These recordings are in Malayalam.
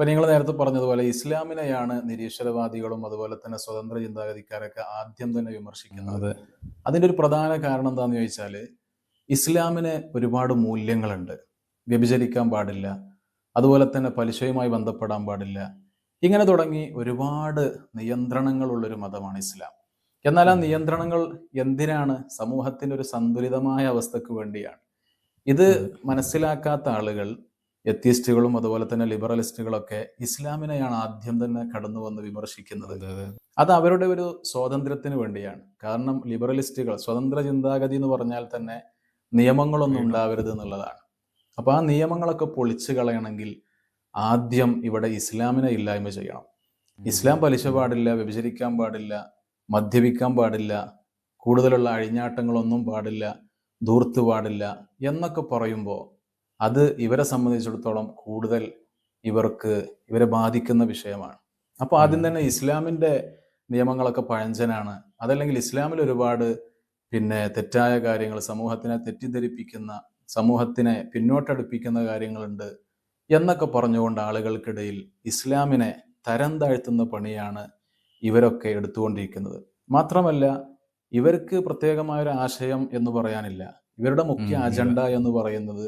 ഇപ്പൊ നിങ്ങൾ നേരത്തെ പറഞ്ഞതുപോലെ ഇസ്ലാമിനെയാണ് നിരീശ്വരവാദികളും അതുപോലെ തന്നെ സ്വതന്ത്ര ചിന്താഗതിക്കാരൊക്കെ ആദ്യം തന്നെ വിമർശിക്കുന്നത്. അതിന്റെ ഒരു പ്രധാന കാരണം എന്താന്ന് ചോദിച്ചാൽ ഇസ്ലാമിന് ഒരുപാട് മൂല്യങ്ങളുണ്ട്. വ്യഭിചരിക്കാൻ പാടില്ല. അതുപോലെ തന്നെ പലിശയുമായി ബന്ധപ്പെടാൻ പാടില്ല. ഇങ്ങനെ തുടങ്ങി ഒരുപാട് നിയന്ത്രണങ്ങളുള്ളൊരു മതമാണ് ഇസ്ലാം. എന്നാൽ ആ നിയന്ത്രണങ്ങൾ എന്തിനാണ്? സമൂഹത്തിന്റെ ഒരു സന്തുലിതമായ അവസ്ഥക്ക് വേണ്ടിയാണ്. ഇത് മനസ്സിലാക്കാത്ത ആളുകൾ എത്തിയിസ്റ്റുകളും അതുപോലെ തന്നെ ലിബറലിസ്റ്റുകളൊക്കെ ഇസ്ലാമിനെയാണ് ആദ്യം തന്നെ കടന്നു വന്ന് വിമർശിക്കുന്നത്. അത് അവരുടെ ഒരു സ്വാതന്ത്ര്യത്തിന് വേണ്ടിയാണ്. കാരണം ലിബറലിസ്റ്റുകൾ സ്വതന്ത്ര ചിന്താഗതി എന്ന് പറഞ്ഞാൽ തന്നെ നിയമങ്ങളൊന്നും ഉണ്ടാവരുത് എന്നുള്ളതാണ്. അപ്പൊ ആ നിയമങ്ങളൊക്കെ പൊളിച്ചു കളയണമെങ്കിൽ ആദ്യം ഇവിടെ ഇസ്ലാമിനെ ഇല്ലായ്മ ചെയ്യണം. ഇസ്ലാം പലിശ പാടില്ല വ്യഭിചരിക്കാൻ പാടില്ല മദ്യപിക്കാൻ പാടില്ല കൂടുതലുള്ള അഴിഞ്ഞാട്ടങ്ങളൊന്നും പാടില്ല ധൂർത്ത് പാടില്ല എന്നൊക്കെ പറയുമ്പോൾ അത് ഇവരെ സംബന്ധിച്ചിടത്തോളം കൂടുതൽ ഇവർക്ക് ഇവരെ ബാധിക്കുന്ന വിഷയമാണ്. അപ്പോൾ ആദ്യം തന്നെ ഇസ്ലാമിന്റെ നിയമങ്ങളൊക്കെ പഴഞ്ചനാണ്. അതല്ലെങ്കിൽ ഇസ്ലാമിൽ ഒരുപാട് പിന്നെ തെറ്റായ കാര്യങ്ങൾ സമൂഹത്തിനെ തെറ്റിദ്ധരിപ്പിക്കുന്ന സമൂഹത്തിനെ പിന്നോട്ടടുപ്പിക്കുന്ന കാര്യങ്ങളുണ്ട് എന്നൊക്കെ പറഞ്ഞുകൊണ്ട് ആളുകൾക്കിടയിൽ ഇസ്ലാമിനെ തരം താഴ്ത്തുന്ന പണിയാണ് ഇവരൊക്കെ എടുത്തുകൊണ്ടിരിക്കുന്നത്. മാത്രമല്ല ഇവർക്ക് പ്രത്യേകമായ ഒരു ആശയം എന്ന് പറയാനില്ല. ഇവരുടെ മുഖ്യ അജണ്ട എന്ന് പറയുന്നത്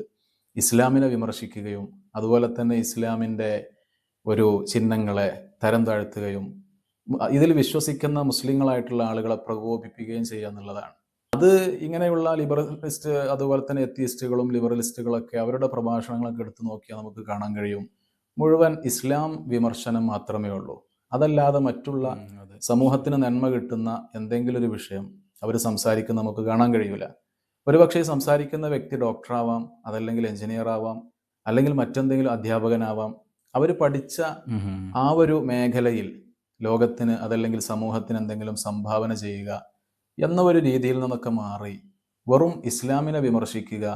ഇസ്ലാമിനെ വിമർശിക്കുകയും അതുപോലെ തന്നെ ഇസ്ലാമിന്റെ ഒരു ചിഹ്നങ്ങളെ തരം താഴ്ത്തുകയും ഇതിൽ വിശ്വസിക്കുന്ന മുസ്ലിങ്ങളായിട്ടുള്ള ആളുകളെ പ്രകോപിപ്പിക്കുകയും ചെയ്യുക എന്നുള്ളതാണ്. അത് ഇങ്ങനെയുള്ള ലിബറലിസ്റ്റ് അതുപോലെ തന്നെ എത്തിയിസ്റ്റുകളും ലിബറലിസ്റ്റുകളൊക്കെ അവരുടെ പ്രഭാഷണങ്ങളൊക്കെ എടുത്തു നോക്കിയാൽ നമുക്ക് കാണാൻ കഴിയും. മുഴുവൻ ഇസ്ലാം വിമർശനം മാത്രമേ ഉള്ളൂ. അതല്ലാതെ മറ്റുള്ള സമൂഹത്തിന് നന്മ കിട്ടുന്ന എന്തെങ്കിലും ഒരു വിഷയം അവർ സംസാരിക്കുന്ന നമുക്ക് കാണാൻ കഴിയൂല. ഒരുപക്ഷെ സംസാരിക്കുന്ന വ്യക്തി ഡോക്ടറാവാം അതല്ലെങ്കിൽ എഞ്ചിനീയർ ആവാം അല്ലെങ്കിൽ മറ്റെന്തെങ്കിലും അധ്യാപകനാവാം. അവർ പഠിച്ച ആ ഒരു മേഖലയിൽ ലോകത്തിന് അതല്ലെങ്കിൽ സമൂഹത്തിന് എന്തെങ്കിലും സംഭാവന ചെയ്യുക എന്ന ഒരു രീതിയിൽ നിന്നൊക്കെ മാറി വെറും ഇസ്ലാമിനെ വിമർശിക്കുക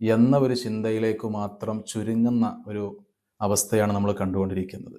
എന്ന ഒരു ചിന്തയിലേക്ക് മാത്രം ചുരുങ്ങുന്ന ഒരു അവസ്ഥയാണ് നമ്മൾ കണ്ടുകൊണ്ടിരിക്കുന്നത്.